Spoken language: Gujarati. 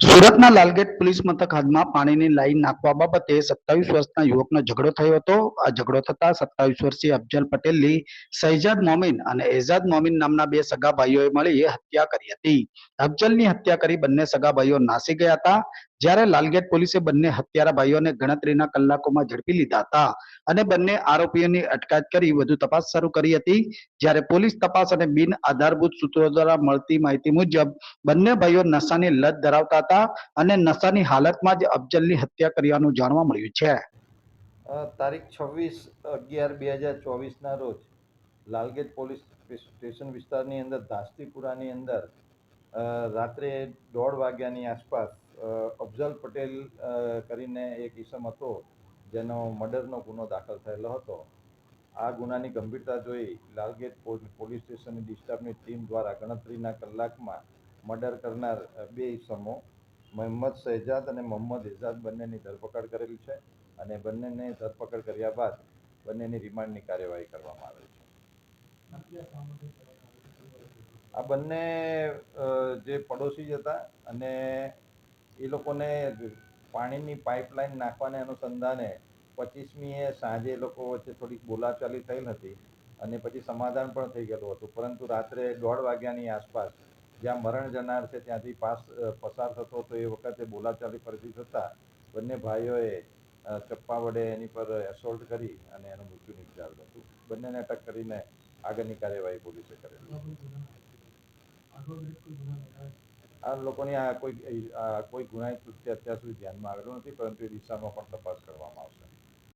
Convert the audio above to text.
સુરતના લાલગેટ પોલીસ મથક હદમાં પાણીની લાઈન નાખવા બાબતે સત્તાવીસ વર્ષના યુવકનો ઝઘડો થયો હતો. આ ઝઘડો થતા સત્તાવીસ વર્ષીય અફજલ પટેલની સૈજાદ મોમીન અને એઝાદ મોમીન નામના બે સગા ભાઈઓએ મળી હત્યા કરી હતી. અફજલની હત્યા કરી બંને સગા ભાઈઓ નાસી ગયા હતા. જ્યારે લાલગેટ પોલીસે બંને હત્યારા ભાઈઓને ગણતરીના કલાકોમાં ઝડપી લીધા હતા અને બંને આરોપીઓની અટકાયત કરી વધુ તપાસ શરૂ કરી હતી, જ્યારે પોલીસ તપાસ અને બિન આધારભૂત સૂત્રો દ્વારા મળતી માહિતી મુજબ બંને ભાઈઓ નશાની લત ધરાવતા હતા અને નશાની હાલતમાં જ અફજલની હત્યા કર્યાનું જાણવા મળ્યું છે. તારીખ છવ્વીસ અગિયાર બે હજાર ચોવીસના રોજ લાલગેટ પોલીસ સ્ટેશન વિસ્તારની અંદર ધાસ્તીપુરાની અંદર રાત્રે દોઢ વાગ્યાની આસપાસ અફઝલ પટેલ કરીને એક ઈસમ હતો, જેનો મર્ડરનો ગુનો દાખલ થયેલો હતો. આ ગુનાની ગંભીરતા જોઈ લાલગેટ પોલીસ સ્ટેશનની ડિસ્ટર્બની ટીમ દ્વારા ગણતરીના કલાકમાં મર્ડર કરનાર બે ઈસમો, મહમ્મદ શહેજાદ અને મોહમ્મદ એજાદ બંનેની ધરપકડ કરેલી છે અને બંનેને ધરપકડ કર્યા બાદ બંનેની રિમાન્ડની કાર્યવાહી કરવામાં આવેલ છે. આ બંને જે પડોશી જ હતા અને એ લોકોને પાણીની પાઇપલાઇન નાખવાને અનુસંધાને પચીસમીએ સાંજે એ લોકો વચ્ચે થોડીક બોલાચાલી થયેલ હતી અને પછી સમાધાન પણ થઈ ગયેલું હતું. પરંતુ રાત્રે દોઢ વાગ્યાની આસપાસ જ્યાં મરણ જનાર છે ત્યાંથી પાસ પસાર થતો હતો એ વખતે બોલાચાલી ફરીથી થતાં બંને ભાઈઓએ ચપ્પા વડે એની પર એસોલ્ટ કરી અને એનું મૃત્યુ નિપજાવ્યું હતું. બંનેને અટક કરીને આગળની કાર્યવાહી પોલીસે કરેલી. આ લોકોની આ કોઈ કોઈ ગુનાહિત કૃત્ય અત્યાર સુધી ધ્યાનમાં આવેલું નથી, પરંતુ એ દિશામાં પણ તપાસ કરવામાં આવશે.